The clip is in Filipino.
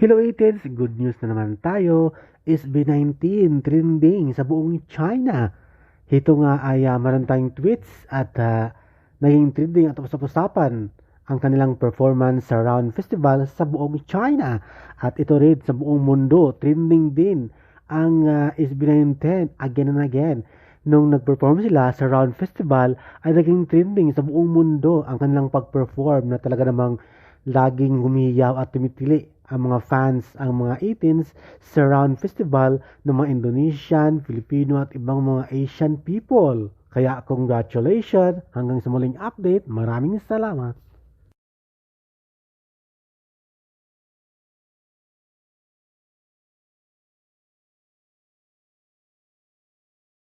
Hello 18s, good news na naman tayo. SB19 trending sa buong China. Ito nga ay uh, meron tayong tweets at uh, naging trending at tapos-tapusapan ang kanilang performance sa Round Festival sa buong China. At ito rin sa buong mundo, trending din ang uh, SB19 again and again. Nung nag-perform sila sa Round Festival ay naging trending sa buong mundo ang kanilang pag-perform na talaga namang laging humiyaw at tumitili ang mga fans, ang mga 18s sa Festival ng mga Indonesian, Filipino at ibang mga Asian people. Kaya congratulations! Hanggang sa muling update, maraming salamat!